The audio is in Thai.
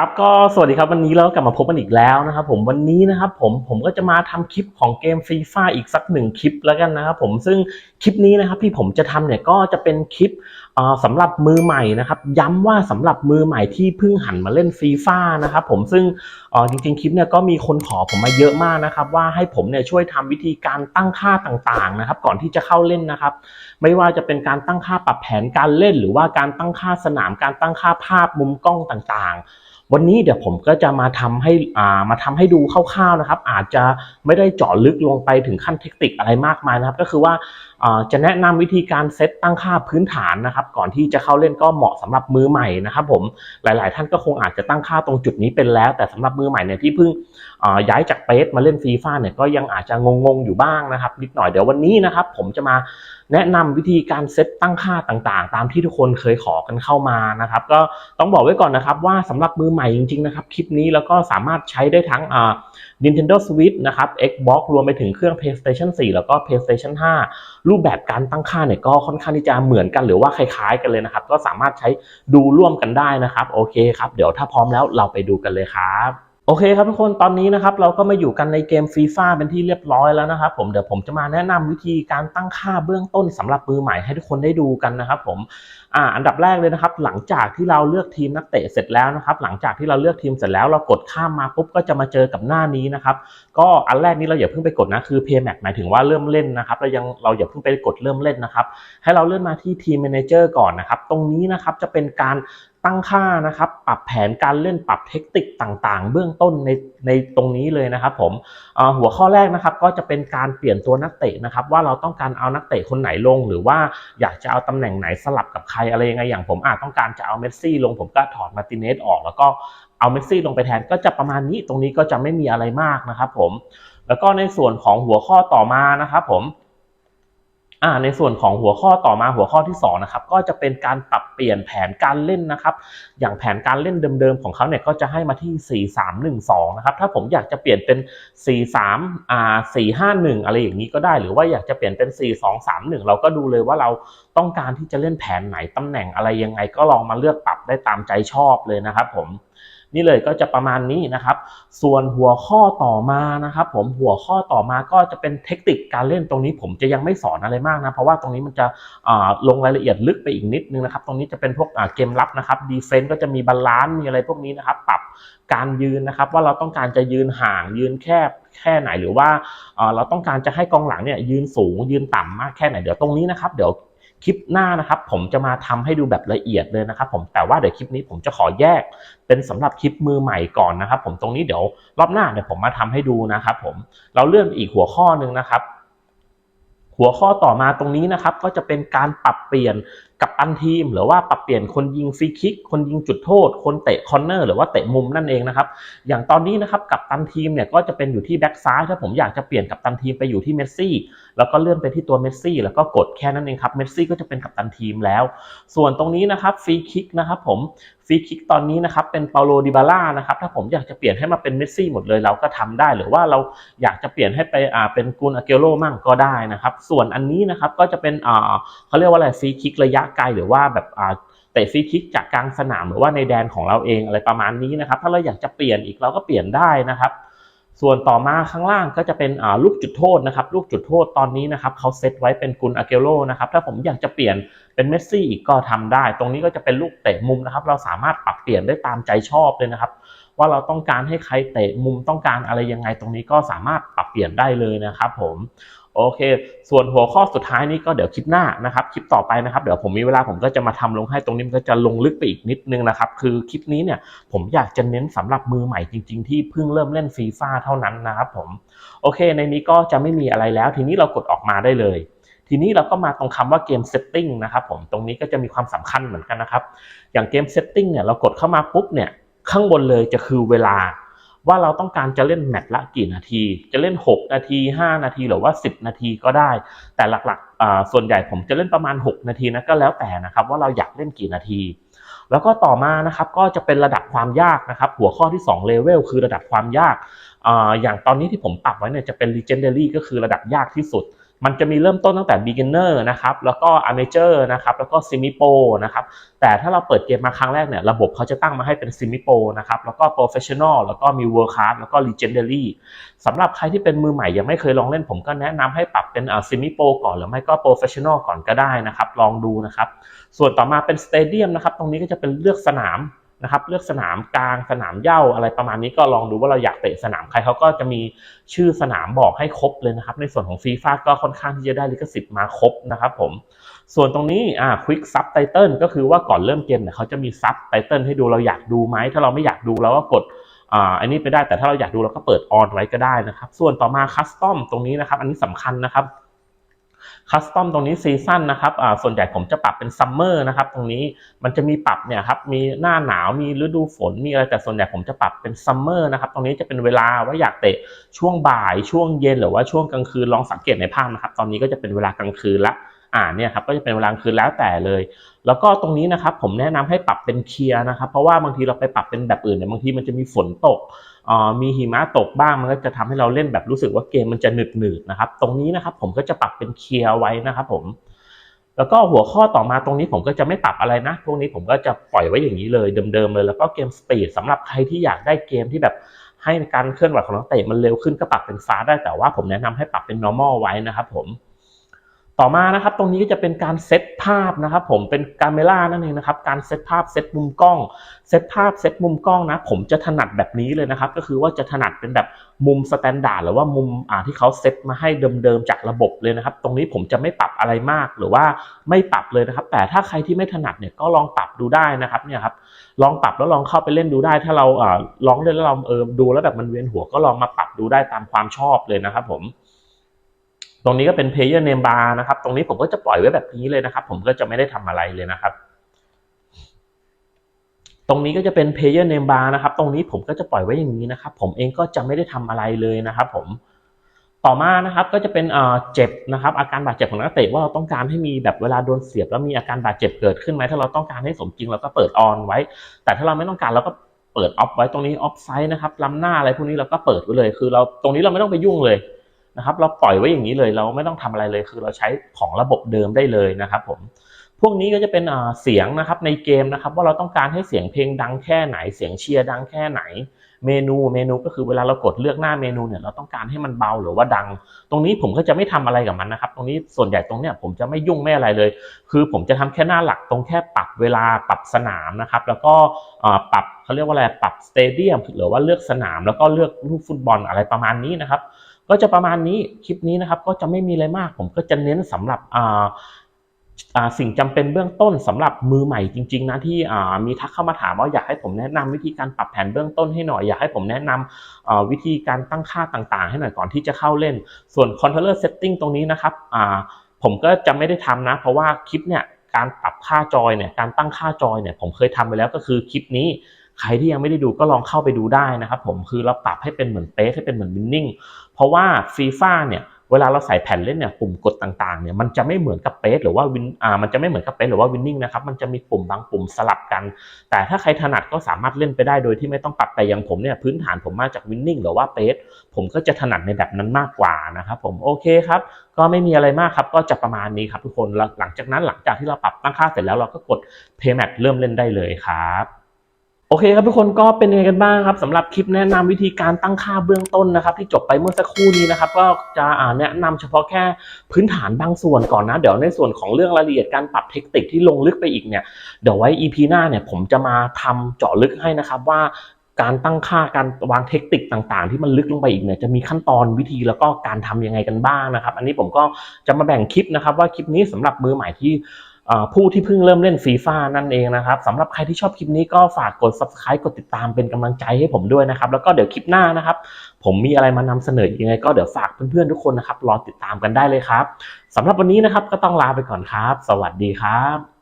ครับก็สวัสดีครับวันนี้เรากลับมาพบกันอีกแล้วนะครับผมวันนี้นะครับผมผมก็จะมาทำคลิปของเกมฟรีฟ่าอีกสักหนึ่งคลิปแล้วกันนะครับผมซึ่งคลิปนี้นะครับที่ผมจะทำเนี่ยก็จะเป็นคลิป สำหรับมือใหม่นะครับย้ำว่าสำหรับมือใหม่ที่เพิ่งหันมาเล่นฟรีไฟนะครับผมซึ่งจริงๆคลิปเนี่ยก็มีคนขอผมมาเยอะมากนะครับว่าให้ผมเนี่ยช่วยทำวิธีการตั้งค่าต่างๆนะครับก่อนที่จะเข้าเล่นนะครับ ไม่ว่าจะเป็นการตั้งค่าปรับแผนการเล่น หรือว่าการตั้งค่าสนามการตั้งค่าภาพมุมกล้องต่างๆวันนี้เดี๋ยวผมก็จะมาทำให้อ่ามาทำให้ดูคร่าวๆนะครับ อาจจะไม่ได้เจาะลึกลงไปถึงขั้นเทคนิคอะไรมากมายนะครับ ก็คือว่า จะแนะนำวิธีการเซตตั้งค่าพื้นฐานนะครับ ก่อนที่จะเข้าเล่นก็เหมาะสำหรับมือใหม่นะครับ ผมหลาย ๆ ท่านก็คงอาจจะตั้งค่าตรงจุดนี้เป็นแล้ว แต่สำหรับมือใหม่เนี่ยที่เพิ่งย้ายจากเปสมาเล่นฟีฟ่าเนี่ยก็ยังอาจจะงง ๆ อยู่บ้างนะครับ นิดหน่อยเดี๋ยววันนี้นะครับ ผมจะมา แนะนำวิธีการเซตตั้งค่าต่างๆ ตามที่ทุกคนเคยขอกันเข้ามานะครับ ก็ต้องบอกไว้ก่อนนะครับว่าสำหรับมือใหม่จริงๆนะครับคลิปนี้แล้วก็สามารถใช้ได้ทั้งอ่า Nintendo Switch นะครับ Xbox รวมไปถึงเครื่อง PlayStation 4 แล้วก็ PlayStation 5 รูปแบบการตั้งค่าเนี่ยก็ค่อนข้างที่จะเหมือนกันหรือว่าคล้ายๆ กันเลยนะครับ ก็สามารถใช้ดูร่วมกันได้นะครับ โอเคครับ เดี๋ยวถ้าพร้อมแล้วเราไปดูกันเลยครับ โอเคครับทุกคนตอนนี้นะครับเราก็มาอยู่กันในเกมฟีฟ่าเป็นที่เรียบร้อยแล้วนะครับผมเดี๋ยวผมจะมาแนะนำวิธีการตั้งค่าเบื้องต้นสำหรับมือใหม่ให้ทุกคนได้ดูกันนะครับผมอ่าอันดับแรกเลยนะครับ หลังจากที่เราเลือกทีมนักเตะเสร็จแล้วนะครับ หลังจากที่เราเลือกทีมเสร็จแล้วเรากดข้ามมาปุ๊บก็จะมาเจอกับหน้านี้นะครับ ก็อันแรกนี้เราอย่าเพิ่งไปกดนะคือ Pay Max หมายถึงว่าเริ่มเล่นนะครับเรายังเราอย่าเพิ่งไปกดเริ่มเล่นนะครับ ให้เราเลื่อนมาที่ Team Manager ก่อนนะครับ ตรงนี้นะครับจะเป็นการตั้งค่านะครับ ปรับแผนการเล่นปรับเทคนิคต่างๆ เบื้องต้นในในตรงนี้เลยนะครับผมหัวข้อแรกนะครับก็จะเป็นการเปลี่ยนตัวนักเตะนะครับ ว่าเราต้องการเอานักเตะคนไหนลง หรือว่าอยากจะเอาตำแหน่งไหนสลับกับใครอะไรยังไงอย่างผมอาจต้องการจะเอาเมสซี่ลงผมก็ถอดมาติเนสออก แล้วก็เอาเมสซี่ลงไปแทนก็จะประมาณนี้ตรงนี้ก็จะไม่มีอะไรมากนะครับผมแล้วก็ในส่วนของหัวข้อต่อมานะครับผม อ่าในส่วนของหัวข้อต่อมาหัวข้อที่2นะครับก็จะเป็นการปรับเปลี่ยนแผนการเล่นนะครับ อย่างแผนการเล่นเดิมๆของเขาเนี่ยก็จะให้มาที่ 4 3 1 2 นะครับ ถ้าผมอยากจะเปลี่ยนเป็น 4 3อ่า4 5 1 อะไรอย่างนี้ก็ได้ หรือว่าอยากจะเปลี่ยนเป็น 4 2 3 1 เราก็ดูเลยว่าเราต้องการที่จะเล่นแผนไหนตำแหน่งอะไรยังไงก็ลองมาเลือกปรับได้ตามใจชอบเลยนะครับผม นี่เลยก็จะประมาณนี้นะครับ ส่วนหัวข้อต่อมานะครับ ผมหัวข้อต่อมาก็จะเป็นเทคนิคการเล่นตรงนี้ ผมจะยังไม่สอนอะไรมากนะเพราะว่าตรงนี้มันจะลงรายละเอียดลึกไปอีกนิดนึงนะครับ ตรงนี้จะเป็นพวกเกมรับนะครับดีเฟนต์ก็จะมีบาลานซ์มีอะไรพวกนี้นะครับ ปรับการยืนนะครับ ว่าเราต้องการจะยืนห่างยืนแคบแค่ไหนหรือว่าเอ่อเราต้องการจะให้กองหลังเนี่ยยืนสูงยืนต่ำมากแค่ไหนเดี๋ยวตรงนี้นะครับ เดี๋ยว คลิปหน้านะครับ ผมจะมาทำให้ดูแบบละเอียดเลยนะครับ ผมแต่ว่าเดี๋ยวคลิปนี้ผมจะขอแยก เป็นสำหรับคลิปมือใหม่ก่อนนะครับ ผมตรงนี้เดี๋ยวรอบหน้าเดี๋ยวผมมาทำให้ดูนะครับ ผมเราเลื่อนอีกหัวข้อหนึ่งนะครับหัวข้อต่อมาตรงนี้นะครับก็จะเป็นการปรับเปลี่ยน กับตันทีม หรือว่าปรับเปลี่ยนคนยิงฟรีคิก คนยิงจุดโทษ คนเตะคอร์เนอร์หรือว่าเตะมุมนั่นเองนะครับ อย่างตอนนี้นะครับกับตันทีมเนี่ยก็จะเป็นอยู่ที่แบ็กซ้ายถ้าผมอยากจะเปลี่ยนกับตันทีมไปอยู่ที่เมสซี่แล้วก็เลื่อนไปที่ตัวเมสซี่แล้วก็กดแค่นั้นเองครับเมสซี่ก็จะเป็นกับตันทีมแล้ว ส่วนตรงนี้นะครับฟรีคิกนะครับผมฟรีคิกตอนนี้นะครับเป็นเปาโลดิบาล่านะครับถ้าผมอยากจะเปลี่ยนให้มาเป็นเมสซี่หมดเลยเราก็ทำได้ หรือว่าเราอยากจะเปลี่ยนให้ไปอ่าเป็นกูนอาเกโรมั่งก็ได้นะครับส่วนอันนี้นะครับก็จะเป็นอ่าเขาเรียกว่าอะไรฟรีคิกระยะไกลหรือว่าแบบเตะฟรีคิกจากกลางสนามหรือว่าในแดนของเราเองอะไรประมาณนี้นะครับ ถ้าเราอยากจะเปลี่ยนอีกเราก็เปลี่ยนได้นะครับ ส่วนต่อมาข้างล่างก็จะเป็นลูกจุดโทษนะครับ ลูกจุดโทษตอนนี้นะครับเขาเซตไว้เป็นกุนอาเกโรนะครับ ถ้าผมอยากจะเปลี่ยนเป็นเมสซี่อีกก็ทำได้ ตรงนี้ก็จะเป็นลูกเตะมุมนะครับ เราสามารถปรับเปลี่ยนได้ตามใจชอบเลยนะครับ ว่าเราต้องการให้ใครเตะมุมต้องการอะไรยังไงตรงนี้ก็สามารถปรับเปลี่ยนได้เลยนะครับผมโอเค ส่วนหัวข้อสุดท้ายนี้ก็เดี๋ยวคลิปหน้านะครับ คลิปต่อไปนะครับ เดี๋ยวผมมีเวลาผมก็จะมาทำลงให้ตรงนี้มันก็จะลงลึกไปอีกนิดนึงนะครับ คือคลิปนี้เนี่ยผมอยากจะเน้นสำหรับมือใหม่จริง ๆ ที่เพิ่งเริ่มเล่นฟีฟ่าเท่านั้นนะครับผม โอเค ในนี้ก็จะไม่มีอะไรแล้ว ทีนี้เรากดออกมาได้เลย ทีนี้เราก็มาตรงคำว่าเกมเซตติ้งนะครับผม ตรงนี้ก็จะมีความสำคัญเหมือนกันนะครับ อย่างเกมเซตติ้งเนี่ยเรากดเข้ามาปุ๊บเนี่ย ข้างบนเลยจะคือเวลา ว่าเราต้องการจะเล่นแมตช์ละกี่นาที จะเล่น 6 นาที 5 นาทีหรือว่า 10 นาทีก็ได้ แต่หลักๆส่วนใหญ่ผมจะเล่นประมาณ 6 นาทีนะก็แล้วแต่นะครับ ว่าเราอยากเล่นกี่นาที แล้วก็ต่อมานะครับก็จะเป็นระดับความยากนะครับ หัวข้อที่2 level คือระดับความยากออย่างตอนนี้ที่ผมปรับไว้เนี่ยจะเป็น legendary ก็คือระดับยากที่สุด มันจะมีเริ่มต้นตั้งแต่ beginner นะครับ แล้วก็ amateur นะครับ แล้วก็ semi pro นะครับ แต่ถ้าเราเปิดเกมมาครั้งแรกเนี่ย ระบบเขาจะตั้งมาให้เป็น semi pro นะครับ แล้วก็ professional แล้วก็มี world class แล้วก็ legendary สำหรับใครที่เป็นมือใหม่ยังไม่เคยลองเล่น ผมก็แนะนำให้ปรับเป็น semi pro ก่อน หรือไม่ก็ professional ก่อนก็ได้นะครับ ลองดูนะครับ ส่วนต่อมาเป็น stadium นะครับ ตรงนี้ก็จะเป็นเลือกสนาม นะครับเลือกสนามกลางสนามเย้าอะไรประมาณนี้ก็ลองดูว่าเราอยากเตะสนามใครเขาก็จะมีชื่อสนามบอกให้ครบเลยนะครับ ในส่วนของฟีฟ่าก็ค่อนข้างที่จะได้ลิขสิทธิ์มาครบนะครับผมส่วนตรงนี้อ่า quick subtitle ก็คือว่าก่อนเริ่มเกมเนี่ยเขาจะมี subtitle ให้ดูเราอยากดูไหมถ้าเราไม่อยากดูเราก็กดอ่าอันนี้ไปได้แต่ถ้าเราอยากดูเราก็เปิดออนไว้ก็ได้นะครับ ส่วนต่อมา custom ตรงนี้นะครับ อันนี้สำคัญนะครับ คัสตอมตรงนี้ซีซั่นนะครับอ่าส่วนใหญ่ผมจะปรับเป็นซัมเมอร์นะครับ ตรงนี้มันจะมีปรับเนี่ยครับมีหน้าหนาวมีฤดูฝนมีอะไรแต่ส่วนใหญ่ผมจะปรับเป็นซัมเมอร์นะครับตรงนี้จะเป็นเวลาว่าอยากเตะช่วงบ่ายช่วงเย็นหรือว่าช่วงกลางคืนลองสังเกตในภาพนะครับ ตอนนี้ก็จะเป็นเวลากลางคืนละอ่าเนี่ยครับก็จะเป็นเวลากลางคืนแล้วแต่เลย แล้วก็ตรงนี้นะครับผมแนะนำให้ปรับเป็นเคลียร์นะครับ เพราะว่าบางทีเราไปปรับเป็นแบบอื่นเนี่ยบางทีมันจะมีฝนตก มีหิมะตกบ้างมันก็จะทำให้เราเล่นแบบรู้สึกว่าเกมมันจะหนึดหนืดๆนะครับ ตรงนี้นะครับผมก็จะปรับเป็นเคลียร์ไว้นะครับผม แล้วก็หัวข้อต่อมาตรงนี้ผมก็จะไม่ปรับอะไรนะ พวกนี้ผมก็จะปล่อยไว้อย่างนี้เลยเดิมๆเลย แล้วก็เกมสปีดสำหรับใครที่อยากได้เกมที่แบบให้การเคลื่อนไหวของนักเตะมันเร็วขึ้นก็ปรับเป็นฟ้าได้แต่ว่าผมแนะนำให้ปรับเป็น normal ไว้นะครับผม ต่อมานะครับตรงนี้ก็จะเป็นการเซตภาพนะครับผมเป็นการเมล่านั่นเองนะครับการเซตภาพเซตมุมกล้องเซตภาพเซตมุมกล้องนะผมจะถนัดแบบนี้เลยนะครับก็คือว่าจะถนัดเป็นแบบมุมสแตนดาร์ดหรือว่ามุมอ่าที่เขาเซตมาให้เดิมๆจากระบบเลยนะครับตรงนี้ผมจะไม่ปรับอะไรมากหรือว่าไม่ปรับเลยนะครับ แต่ถ้าใครที่ไม่ถนัดเนี่ยก็ลองปรับดูได้นะครับเนี่ยครับลองปรับแล้วลองเข้าไปเล่นดูได้ ถ้าเราอ่าลองเล่นแล้วเราเออดูแล้วแบบมันเวียนหัวก็ลองมาปรับดูได้ตามความชอบเลยนะครับผม ตรงนี้ก็เป็น player name bar นะครับ ตรงนี้ผมก็จะปล่อยไว้แบบนี้เลยนะครับ ผมก็จะไม่ได้ทำอะไรเลยนะครับ ตรงนี้ก็จะเป็น player name bar นะครับ ตรงนี้ผมก็จะปล่อยไว้อย่างนี้นะครับ ผมเองก็จะไม่ได้ทำอะไรเลยนะครับ ผมต่อมานะครับก็จะเป็นเจ็บนะครับ อาการบาดเจ็บของนักเตะว่าเราต้องการให้มีแบบเวลาโดนเสียบแล้วมีอาการบาดเจ็บเกิดขึ้นไหมถ้าเราต้องการให้สมจริงเราก็เปิดออนไว้ แต่ถ้าเราไม่ต้องการเราก็เปิดออฟไว้ตรงนี้ออฟไซด์นะครับล้ำหน้าอะไรพวกนี้เราก็เปิดไว้เลย คือเราตรงนี้เราไม่ต้องไปยุ่งเลย นะครับ เราปล่อยไว้อย่างนี้เลย เราไม่ต้องทำอะไรเลย คือเราใช้ของระบบเดิมได้เลยนะครับผม พวกนี้ก็จะเป็นเสียงนะครับในเกมนะครับ ว่าเราต้องการให้เสียงเพลงดังแค่ไหน เสียงเชียร์ดังแค่ไหน เมนู เมนูก็คือเวลาเรากดเลือกหน้าเมนูเนี่ย เราต้องการให้มันเบาหรือว่าดัง ตรงนี้ผมก็จะไม่ทำอะไรกับมันนะครับ ตรงนี้ส่วนใหญ่ตรงเนี้ยผมจะไม่ยุ่งไม่อะไรเลย คือผมจะทำแค่หน้าหลักตรงแค่ปรับเวลาปรับสนามนะครับ แล้วก็ปรับเขาเรียกว่าอะไร ปรับสเตเดียมหรือว่าเลือกสนาม แล้วก็เลือกลูกฟุตบอลอะไรประมาณนี้นะครับ ก็จะประมาณนี้คลิปนี้นะครับก็จะไม่มีอะไรมาก ผมก็จะเน้นสำหรับอ่าสิ่งจำเป็นเบื้องต้นสำหรับมือใหม่จริง ๆ นะที่มีทักเข้ามาถามว่าอยากให้ผมแนะนำวิธีการปรับแผนเบื้องต้นให้หน่อย อยากให้ผมแนะนำอ่าวิธีการตั้งค่าต่างๆ ให้หน่อยก่อนที่จะเข้าเล่น ส่วน controller setting ตรงนี้นะครับผมก็จะไม่ได้ทำนะ เพราะว่าคลิปเนี่ยการปรับค่าจอยเนี่ยการตั้งค่าจอยเนี่ยผมเคยทำไปแล้วก็คือคลิปนี้ใครที่ยังไม่ได้ดูก็ลองเข้าไปดูได้นะครับผมคือเราปรับให้เป็นเหมือนเป๊ะให้เป็นเหมือนวินนิ่ง เพราะว่าฟีฟ่าเนี่ยเวลาเราใส่แผ่นเล่นเนี่ยปุ่มกดต่างๆเนี่ยมันจะไม่เหมือนกับเปสหรือว่าวินอ่ามันจะไม่เหมือนกับเปสหรือว่าวินนิ่งนะครับมันจะมีปุ่มบางปุ่มสลับกัน แต่ถ้าใครถนัดก็สามารถเล่นไปได้โดยที่ไม่ต้องปรับแต่อย่างผมเนี่ยพื้นฐานผมมาจากวินนิ่งหรือว่าเปสผมก็จะถนัดในแบบนั้นมากกว่านะครับผมโอเคครับก็ไม่มีอะไรมากครับก็จะประมาณนี้ครับทุกคนหลังจากนั้นหลังจากที่เราปรับตั้งค่าเสร็จแล้วเราก็กด Pay Match เริ่มเล่นได้เลยครับ โอเคครับทุกคนก็เป็นยังไงกันบ้างครับสำหรับคลิปแนะนำวิธีการตั้งค่าเบื้องต้นนะครับ ที่จบไปเมื่อสักครู่นี้นะครับ ก็จะแนะนำเฉพาะแค่พื้นฐานบางส่วนก่อนนะ เดี๋ยวในส่วนของเรื่องรายละเอียดการปรับเทคนิคที่ลงลึกไปอีกเนี่ยเดี๋ยวไว้ EP หน้าเนี่ยผมจะมาทำเจาะลึกให้นะครับว่าการตั้งค่าการวางเทคนิคต่างๆ ที่มันลึกลงไปอีกเนี่ยจะมีขั้นตอนวิธีแล้วก็การทำยังไงกันบ้างนะครับ อันนี้ผมก็จะมาแบ่งคลิปนะครับ ว่าคลิปนี้สำหรับมือใหม่ที่ ผู้ที่เพิ่งเริ่มเล่นฟีฟ่านั่นเองนะครับสำหรับใครที่ชอบคลิปนี้ก็ฝากกด subscribe กดติดตามเป็นกำลังใจให้ผมด้วยนะครับ แล้วก็เดี๋ยวคลิปหน้านะครับ ผมมีอะไรมานำเสนอยังไง ก็เดี๋ยวฝากเพื่อนๆทุกคนนะครับรอติดตามกันได้เลยครับสำหรับวันนี้นะครับก็ต้องลาไปก่อนครับ สวัสดีครับ